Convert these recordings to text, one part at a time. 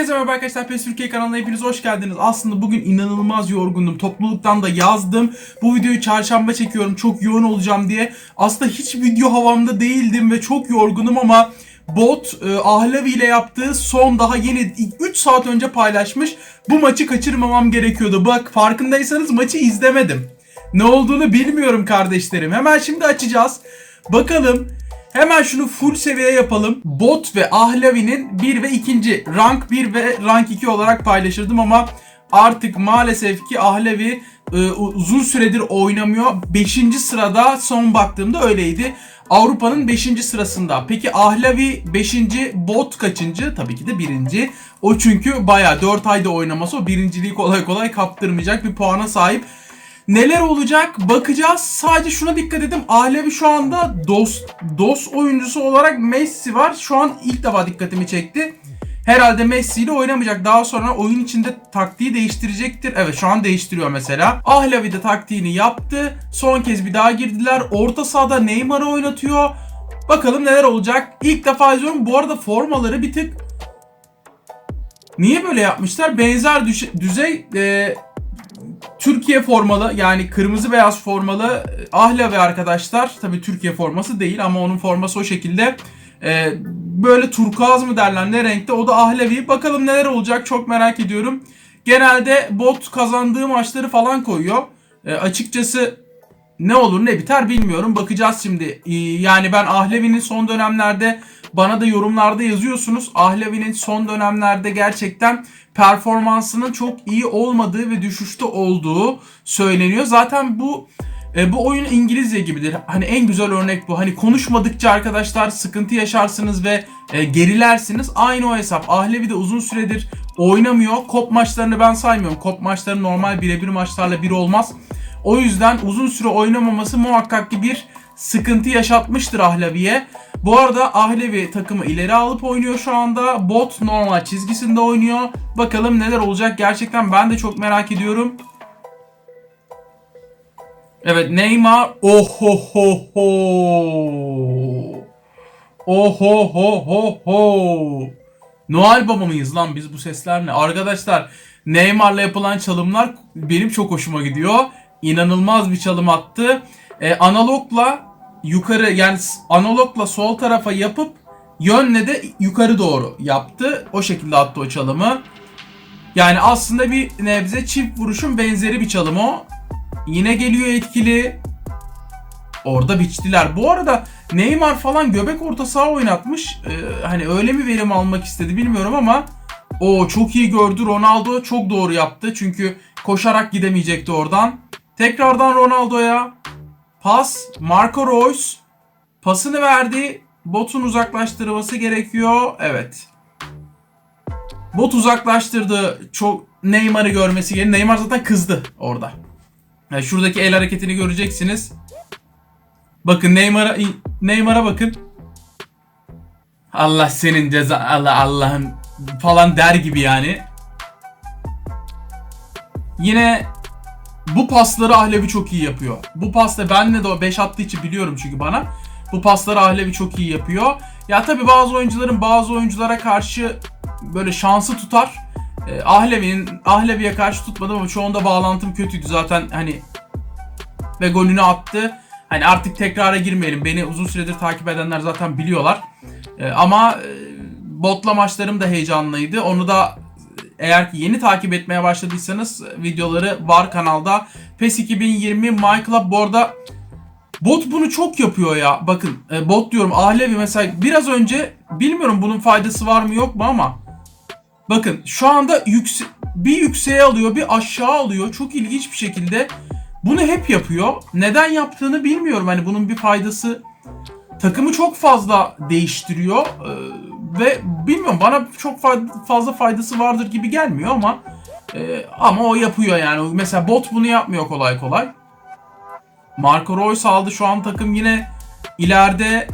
Herkese merhaba arkadaşlar PES Türkiye kanalına hepiniz hoş geldiniz. Aslında bugün inanılmaz yorgundum. Topluluktan da yazdım. Bu videoyu çarşamba çekiyorum. Çok yoğun olacağım diye. Aslında hiç video havamda değildim ve çok yorgunum ama bot e, Ahlavi ile yaptığı son daha yeni 3 saat önce paylaşmış. Bu maçı kaçırmamam gerekiyordu. Bak farkındaysanız maçı izlemedim. Ne olduğunu bilmiyorum kardeşlerim. Hemen şimdi açacağız. Bakalım Hemen şunu full seviye yapalım. Bot ve Ahlavi'nin 1 ve 2. rank 1 ve rank 2 olarak paylaşırdım ama artık maalesef ki Ahlavi e, uzun süredir oynamıyor. 5. sırada son baktığımda öyleydi. Avrupa'nın 5. sırasında. Peki Ahlavi 5. bot kaçıncı? Tabii ki de 1. O çünkü bayağı 4 ayda oynaması o birinciliği kolay kolay kaptırmayacak bir puana sahip. Neler olacak bakacağız. Sadece şuna dikkat edin. Alevi şu anda DOS, DOS oyuncusu olarak Messi var. Şu an ilk defa dikkatimi çekti. Herhalde Messi ile oynamayacak. Daha sonra oyun içinde taktiği değiştirecektir. Evet şu an değiştiriyor mesela. Ahlavi de taktiğini yaptı. Son kez bir daha girdiler. Orta sahada Neymar'ı oynatıyor. Bakalım neler olacak. İlk defa izliyorum. Bu arada formaları bir tık Niye böyle yapmışlar? Benzer düzey e, Türkiye formalı yani kırmızı beyaz formalı Ahla ve arkadaşlar tabi Türkiye forması değil ama onun forması o şekilde e, böyle turkuaz mı derler ne renkte o da Ahlevi bakalım neler olacak çok merak ediyorum. Genelde bot kazandığı maçları falan koyuyor. E, açıkçası ne olur ne biter bilmiyorum. Bakacağız şimdi. E, yani ben Ahlevi'nin son dönemlerde bana da yorumlarda yazıyorsunuz. Ahlevi'nin son dönemlerde gerçekten performansının çok iyi olmadığı ve düşüşte olduğu söyleniyor. Zaten bu e, bu oyun İngilizce gibidir. Hani en güzel örnek bu. Hani konuşmadıkça arkadaşlar sıkıntı yaşarsınız ve e, gerilersiniz. Aynı o hesap. Ahlevi de uzun süredir oynamıyor. Kop maçlarını ben saymıyorum. Kop maçları normal birebir maçlarla bir olmaz. O yüzden uzun süre oynamaması muhakkak ki bir sıkıntı yaşatmıştır Ahlavi'ye. Bu arada Ahlevi takımı ileri alıp oynuyor şu anda. Bot normal çizgisinde oynuyor. Bakalım neler olacak gerçekten ben de çok merak ediyorum. Evet Neymar. Oh ho ho ho. Oh ho ho ho ho. Noel Baba mıyız lan biz bu sesler ne? Arkadaşlar Neymar'la yapılan çalımlar benim çok hoşuma gidiyor. İnanılmaz bir çalım attı. Ee, analogla yukarı yani analogla sol tarafa yapıp yönle de yukarı doğru yaptı. O şekilde attı o çalımı. Yani aslında bir nebze çift vuruşun benzeri bir çalım o. Yine geliyor etkili. Orada biçtiler. Bu arada Neymar falan göbek orta saha oynatmış. Ee, hani öyle mi verim almak istedi bilmiyorum ama o çok iyi gördü. Ronaldo çok doğru yaptı. Çünkü koşarak gidemeyecekti oradan. Tekrardan Ronaldo'ya. Pas. Marco Reus. Pasını verdi. Botun uzaklaştırılması gerekiyor. Evet. Bot uzaklaştırdı. Çok Neymar'ı görmesi gerekiyor. Neymar zaten kızdı orada. Yani şuradaki el hareketini göreceksiniz. Bakın Neymar'a Neymar'a bakın. Allah senin ceza Allah Allah'ın falan der gibi yani. Yine bu pasları Ahlevi çok iyi yapıyor. Bu pasta benle de o 5 attığı için biliyorum çünkü bana. Bu pasları Ahlevi çok iyi yapıyor. Ya tabi bazı oyuncuların bazı oyunculara karşı böyle şansı tutar. E, Ahlevi'nin Ahlevi'ye karşı tutmadım ama çoğunda bağlantım kötüydü zaten hani ve golünü attı. Hani artık tekrara girmeyelim. Beni uzun süredir takip edenler zaten biliyorlar. E, ama e, botla maçlarım da heyecanlıydı. Onu da eğer ki yeni takip etmeye başladıysanız videoları var kanalda. PES 2020 My Club bu arada bot bunu çok yapıyor ya. Bakın e, bot diyorum Ahlevi mesela biraz önce bilmiyorum bunun faydası var mı yok mu ama bakın şu anda yükse bir yükseğe alıyor bir aşağı alıyor. Çok ilginç bir şekilde bunu hep yapıyor. Neden yaptığını bilmiyorum. Hani bunun bir faydası takımı çok fazla değiştiriyor. Ee, ve bilmiyorum bana çok fazla faydası vardır gibi gelmiyor ama e, ama o yapıyor yani. Mesela bot bunu yapmıyor kolay kolay. Marco Reus aldı şu an takım yine ileride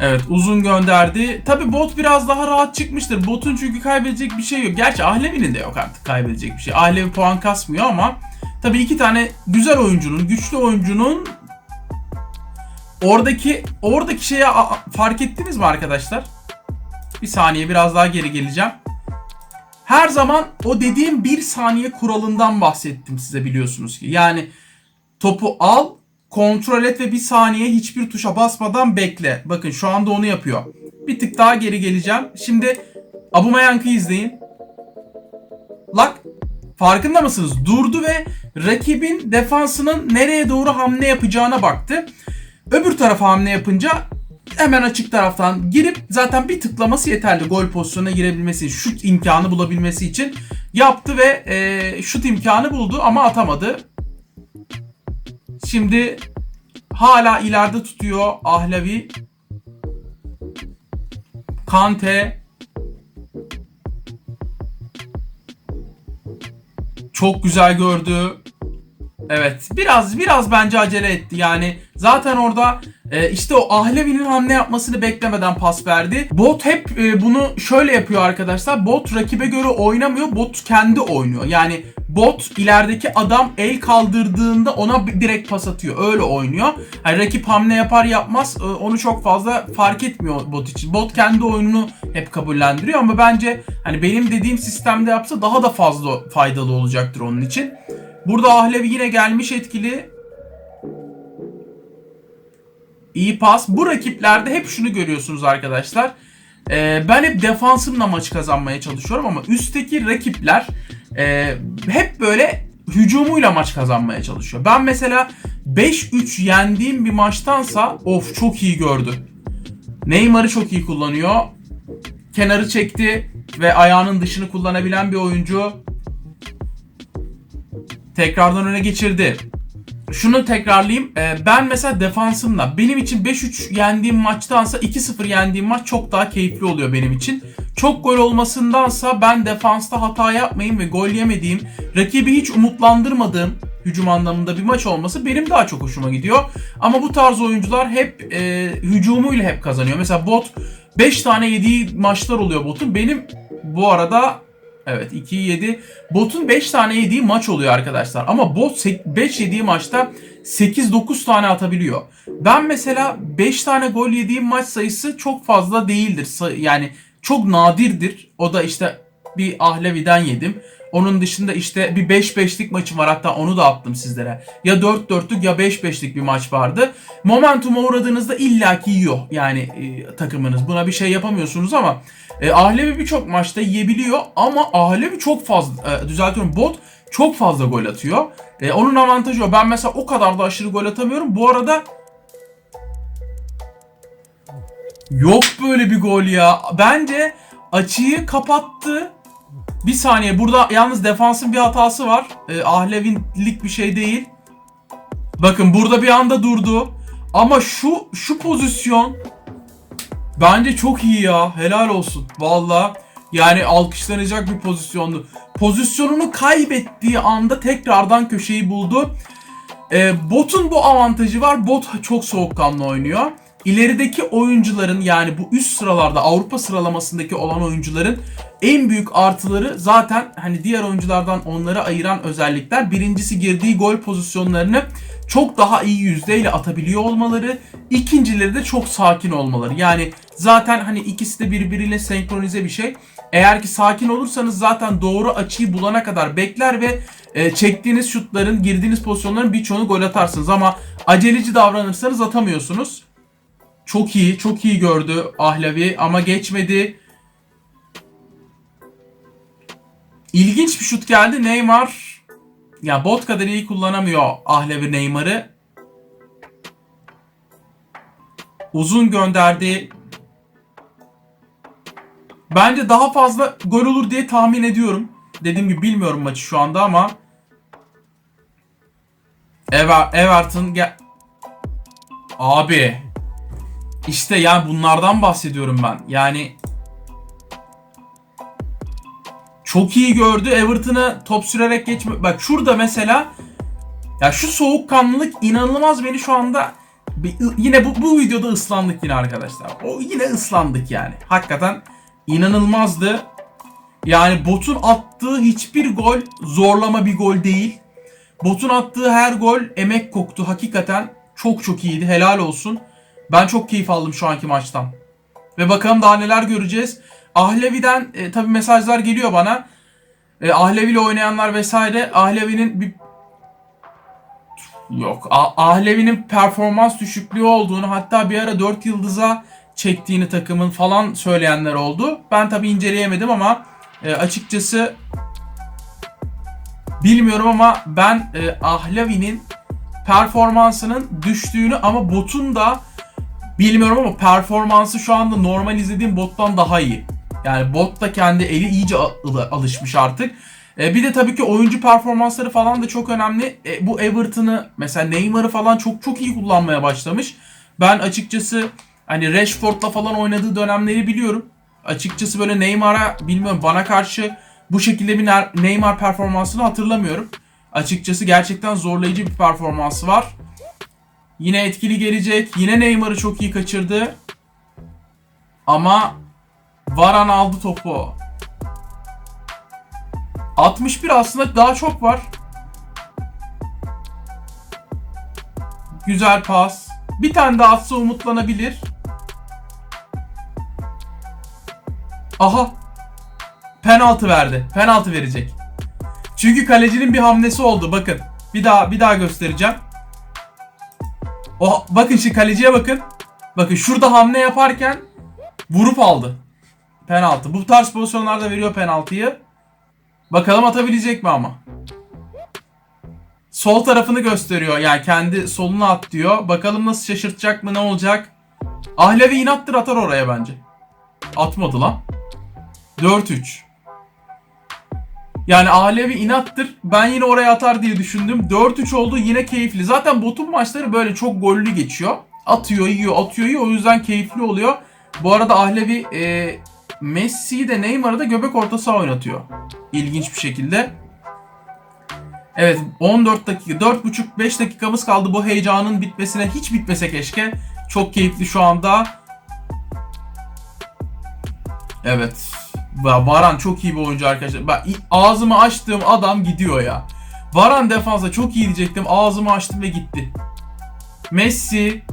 Evet uzun gönderdi. Tabi bot biraz daha rahat çıkmıştır. Botun çünkü kaybedecek bir şey yok. Gerçi Ahlevi'nin de yok artık kaybedecek bir şey. Ahlevi puan kasmıyor ama tabi iki tane güzel oyuncunun, güçlü oyuncunun Oradaki oradaki şeye fark ettiniz mi arkadaşlar? Bir saniye biraz daha geri geleceğim. Her zaman o dediğim bir saniye kuralından bahsettim size biliyorsunuz ki. Yani topu al, kontrol et ve bir saniye hiçbir tuşa basmadan bekle. Bakın şu anda onu yapıyor. Bir tık daha geri geleceğim. Şimdi Abumayank'ı izleyin. Lak farkında mısınız? Durdu ve rakibin defansının nereye doğru hamle yapacağına baktı. Öbür tarafa hamle yapınca hemen açık taraftan girip zaten bir tıklaması yeterli gol pozisyonuna girebilmesi, şut imkanı bulabilmesi için yaptı ve e, şut imkanı buldu ama atamadı. Şimdi hala ileride tutuyor Ahlavi. Kante çok güzel gördü. Evet biraz biraz bence acele etti yani zaten orada e, işte o Ahlevi'nin hamle yapmasını beklemeden pas verdi. Bot hep e, bunu şöyle yapıyor arkadaşlar bot rakibe göre oynamıyor bot kendi oynuyor yani bot ilerideki adam el kaldırdığında ona direkt pas atıyor öyle oynuyor. Yani rakip hamle yapar yapmaz e, onu çok fazla fark etmiyor bot için bot kendi oyununu hep kabullendiriyor ama bence hani benim dediğim sistemde yapsa daha da fazla faydalı olacaktır onun için. Burada Ahlevi yine gelmiş etkili. İyi pas. Bu rakiplerde hep şunu görüyorsunuz arkadaşlar. Ee, ben hep defansımla maç kazanmaya çalışıyorum ama üstteki rakipler e, hep böyle hücumuyla maç kazanmaya çalışıyor. Ben mesela 5-3 yendiğim bir maçtansa of çok iyi gördü. Neymar'ı çok iyi kullanıyor. Kenarı çekti ve ayağının dışını kullanabilen bir oyuncu. Tekrardan öne geçirdi. Şunu tekrarlayayım. Ee, ben mesela defansımla benim için 5-3 yendiğim maçtansa 2-0 yendiğim maç çok daha keyifli oluyor benim için. Çok gol olmasındansa ben defansta hata yapmayayım ve gol yemediğim, rakibi hiç umutlandırmadığım hücum anlamında bir maç olması benim daha çok hoşuma gidiyor. Ama bu tarz oyuncular hep e, hücumuyla hep kazanıyor. Mesela bot 5 tane yediği maçlar oluyor botun. Benim bu arada Evet 2 7. Bot'un 5 tane yediği maç oluyor arkadaşlar. Ama bot 5 yediği maçta 8-9 tane atabiliyor. Ben mesela 5 tane gol yediğim maç sayısı çok fazla değildir. Yani çok nadirdir. O da işte bir Ahlevi'den yedim. Onun dışında işte bir 5-5'lik maçım var hatta onu da attım sizlere. Ya 4-4'lük ya 5-5'lik bir maç vardı. Momentuma uğradığınızda illaki yiyor yani e, takımınız. Buna bir şey yapamıyorsunuz ama e, Ahlevi birçok maçta yiyebiliyor ama Ahlevi çok fazla e, düzeltiyorum bot çok fazla gol atıyor. E, onun avantajı o. Ben mesela o kadar da aşırı gol atamıyorum. Bu arada yok böyle bir gol ya. Bence açıyı kapattı. Bir saniye burada yalnız defansın bir hatası var. E, Ahlevilik bir şey değil. Bakın burada bir anda durdu. Ama şu şu pozisyon bence çok iyi ya. Helal olsun. Valla yani alkışlanacak bir pozisyondu. Pozisyonunu kaybettiği anda tekrardan köşeyi buldu. E, bot'un bu avantajı var. Bot çok soğukkanlı oynuyor. İlerideki oyuncuların yani bu üst sıralarda Avrupa sıralamasındaki olan oyuncuların en büyük artıları zaten hani diğer oyunculardan onları ayıran özellikler. Birincisi girdiği gol pozisyonlarını çok daha iyi yüzdeyle atabiliyor olmaları. İkincileri de çok sakin olmaları. Yani zaten hani ikisi de birbiriyle senkronize bir şey. Eğer ki sakin olursanız zaten doğru açıyı bulana kadar bekler ve e, çektiğiniz şutların, girdiğiniz pozisyonların birçoğunu gol atarsınız. Ama aceleci davranırsanız atamıyorsunuz. Çok iyi, çok iyi gördü Ahlavi ama geçmedi. İlginç bir şut geldi. Neymar ya bot kadar iyi kullanamıyor Ahlavi Neymar'ı. Uzun gönderdi. Bence daha fazla gol olur diye tahmin ediyorum. Dediğim gibi bilmiyorum maçı şu anda ama Ever Everton gel Abi işte yani bunlardan bahsediyorum ben. Yani çok iyi gördü. Everton'ı top sürerek geçme. Bak şurada mesela ya şu soğukkanlılık inanılmaz beni şu anda yine bu, bu videoda ıslandık yine arkadaşlar. O yine ıslandık yani. Hakikaten inanılmazdı. Yani botun attığı hiçbir gol zorlama bir gol değil. Botun attığı her gol emek koktu. Hakikaten çok çok iyiydi. Helal olsun. Ben çok keyif aldım şu anki maçtan. Ve bakalım daha neler göreceğiz. Ahlevi'den e, tabi mesajlar geliyor bana. E, Ahlevi ile oynayanlar vesaire. Ahlevi'nin bir Yok. Ahlevi'nin performans düşüklüğü olduğunu hatta bir ara 4 yıldıza çektiğini takımın falan söyleyenler oldu. Ben tabi inceleyemedim ama e, açıkçası bilmiyorum ama ben e, Ahlevi'nin performansının düştüğünü ama botun da bilmiyorum ama performansı şu anda normal izlediğim bottan daha iyi. Yani bot da kendi eli iyice alışmış artık. E, bir de tabii ki oyuncu performansları falan da çok önemli. E, bu Everton'ı mesela Neymar'ı falan çok çok iyi kullanmaya başlamış. Ben açıkçası hani Rashford'la falan oynadığı dönemleri biliyorum. Açıkçası böyle Neymar'a bilmiyorum bana karşı bu şekilde bir Neymar performansını hatırlamıyorum. Açıkçası gerçekten zorlayıcı bir performansı var. Yine etkili gelecek. Yine Neymar'ı çok iyi kaçırdı. Ama Varan aldı topu. 61 aslında daha çok var. Güzel pas. Bir tane daha atsa umutlanabilir. Aha. Penaltı verdi. Penaltı verecek. Çünkü kalecinin bir hamlesi oldu. Bakın. Bir daha bir daha göstereceğim. O bakın şimdi kaleciye bakın. Bakın şurada hamle yaparken vurup aldı. Penaltı. Bu tarz pozisyonlarda veriyor penaltıyı. Bakalım atabilecek mi ama. Sol tarafını gösteriyor. Yani kendi soluna at diyor. Bakalım nasıl şaşırtacak mı ne olacak. Ahlevi inattır atar oraya bence. Atmadı lan. 4-3. Yani Ahlevi inattır. Ben yine oraya atar diye düşündüm. 4-3 oldu yine keyifli. Zaten botun maçları böyle çok gollü geçiyor. Atıyor yiyor atıyor yiyor. O yüzden keyifli oluyor. Bu arada Ahlevi e, Messi'yi de Neymar'ı da göbek orta saha oynatıyor. İlginç bir şekilde. Evet 14 dakika 4,5-5 dakikamız kaldı bu heyecanın bitmesine. Hiç bitmese keşke. Çok keyifli şu anda. Evet. Va- Varan çok iyi bir oyuncu arkadaşlar. Bak ağzımı açtığım adam gidiyor ya. Varan defansa çok iyi diyecektim. Ağzımı açtım ve gitti. Messi.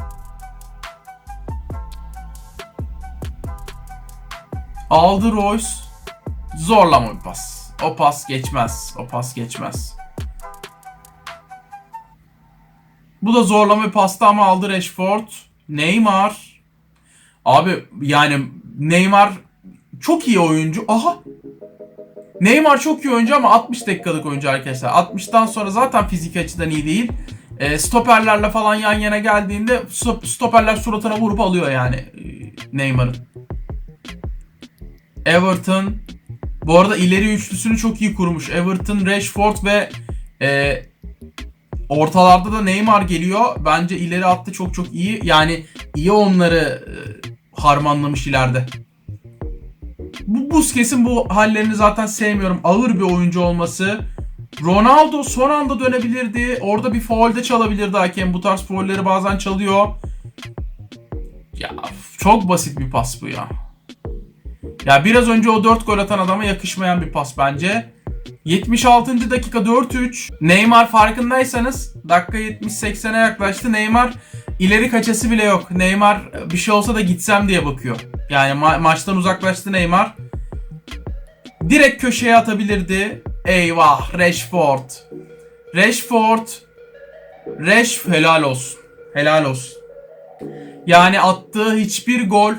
Aldı Royce. Zorlama bir pas. O pas geçmez. O pas geçmez. Bu da zorlama bir pasta ama aldı Rashford. Neymar. Abi yani Neymar çok iyi oyuncu. Aha. Neymar çok iyi oyuncu ama 60 dakikalık oyuncu arkadaşlar. 60'tan sonra zaten fizik açıdan iyi değil. E, stoperlerle falan yan yana geldiğinde stop- stoperler suratına vurup alıyor yani e, Neymar'ın. Everton. Bu arada ileri üçlüsünü çok iyi kurmuş. Everton, Rashford ve e, ortalarda da Neymar geliyor. Bence ileri hattı çok çok iyi. Yani iyi onları e, harmanlamış ileride. Bu Busquets'in bu hallerini zaten sevmiyorum. Ağır bir oyuncu olması. Ronaldo son anda dönebilirdi. Orada bir faulde çalabilirdi hakem. Bu tarz faulleri bazen çalıyor. Ya çok basit bir pas bu ya. Ya biraz önce o 4 gol atan adama yakışmayan bir pas bence. 76. dakika 4-3. Neymar farkındaysanız dakika 70-80'e yaklaştı. Neymar ileri kaçası bile yok. Neymar bir şey olsa da gitsem diye bakıyor. Yani ma- maçtan uzaklaştı Neymar. Direkt köşeye atabilirdi. Eyvah Rashford. Rashford. Rash helal olsun. Helal olsun. Yani attığı hiçbir gol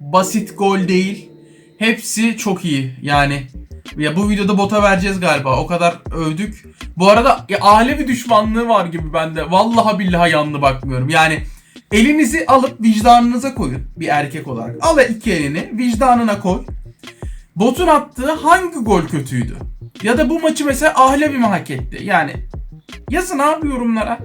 basit gol değil. Hepsi çok iyi. Yani ya bu videoda bota vereceğiz galiba. O kadar övdük. Bu arada ya, aile bir düşmanlığı var gibi bende. Vallahi billahi yanlı bakmıyorum. Yani elinizi alıp vicdanınıza koyun bir erkek olarak. Al iki elini vicdanına koy. Botun attığı hangi gol kötüydü? Ya da bu maçı mesela Ahlevi mi hak etti? Yani yazın abi yorumlara.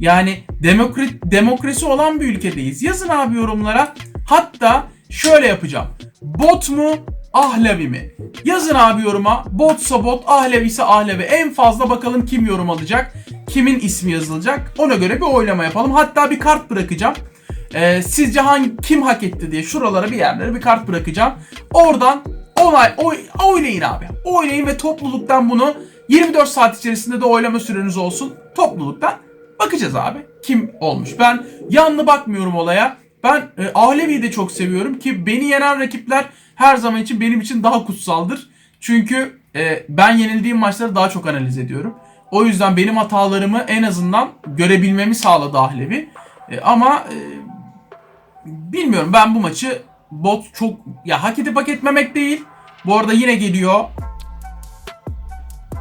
Yani demokrasi, demokrasi olan bir ülkedeyiz. Yazın abi yorumlara. Hatta şöyle yapacağım. Bot mu Ahlevi mi? Yazın abi yoruma. Botsa bot, Ahlevi ise Ahlevi. En fazla bakalım kim yorum alacak. Kimin ismi yazılacak. Ona göre bir oylama yapalım. Hatta bir kart bırakacağım. Ee, sizce hangi kim hak etti diye şuralara bir yerlere bir kart bırakacağım. Oradan olay oy, oynayın abi. Oynayın ve topluluktan bunu 24 saat içerisinde de oylama süreniz olsun. Topluluktan bakacağız abi. Kim olmuş? Ben yanlı bakmıyorum olaya. Ben e, Ahlevi'yi de çok seviyorum ki beni yenen rakipler her zaman için benim için daha kutsaldır. Çünkü e, ben yenildiğim maçları daha çok analiz ediyorum. O yüzden benim hatalarımı en azından görebilmemi sağladı Ahlevi. E, ama e, bilmiyorum ben bu maçı bot çok ya hak edip hak etmemek değil. Bu arada yine geliyor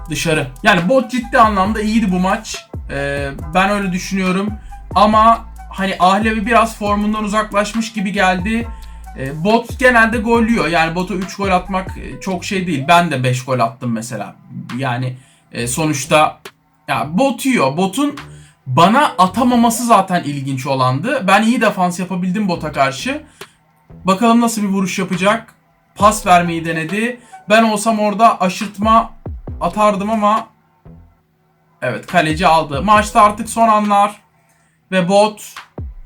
dışarı. Yani bot ciddi anlamda iyiydi bu maç. Ee, ben öyle düşünüyorum. Ama hani Ahlevi biraz formundan uzaklaşmış gibi geldi. Ee, bot genelde gollüyor. Yani bota 3 gol atmak e, çok şey değil. Ben de 5 gol attım mesela. Yani e, sonuçta ya bot. Botun bana atamaması zaten ilginç olandı. Ben iyi defans yapabildim bota karşı. Bakalım nasıl bir vuruş yapacak. Pas vermeyi denedi. Ben olsam orada aşırtma atardım ama evet kaleci aldı. Maçta artık son anlar ve bot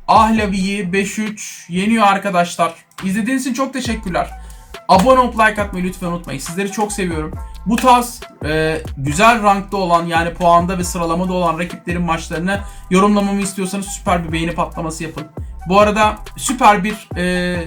Ahlavi'yi 5-3 yeniyor arkadaşlar. İzlediğiniz için çok teşekkürler. Abone olup like atmayı lütfen unutmayın. Sizleri çok seviyorum. Bu tarz e, güzel rankta olan yani puanda ve sıralamada olan rakiplerin maçlarını yorumlamamı istiyorsanız süper bir beğeni patlaması yapın. Bu arada süper bir e,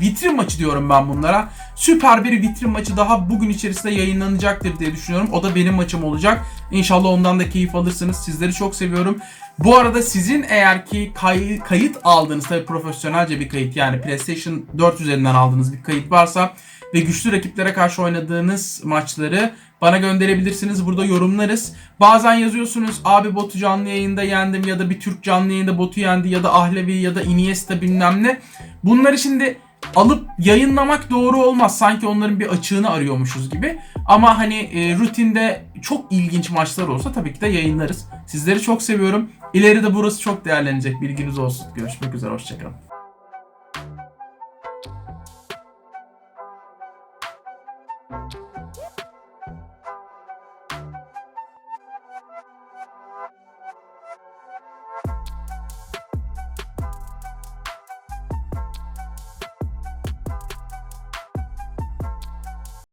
vitrin maçı diyorum ben bunlara. Süper bir vitrin maçı daha bugün içerisinde yayınlanacaktır diye düşünüyorum. O da benim maçım olacak. İnşallah ondan da keyif alırsınız. Sizleri çok seviyorum. Bu arada sizin eğer ki kay- kayıt aldığınız tabii profesyonelce bir kayıt yani PlayStation 4 üzerinden aldığınız bir kayıt varsa ve güçlü rakiplere karşı oynadığınız maçları bana gönderebilirsiniz. Burada yorumlarız. Bazen yazıyorsunuz abi botu canlı yayında yendim ya da bir Türk canlı yayında botu yendi ya da Ahlevi ya da Iniesta bilmem ne. Bunları şimdi alıp yayınlamak doğru olmaz. Sanki onların bir açığını arıyormuşuz gibi. Ama hani e, rutinde çok ilginç maçlar olsa tabii ki de yayınlarız. Sizleri çok seviyorum. İleride burası çok değerlenecek. Bilginiz olsun. Görüşmek üzere. Hoşçakalın.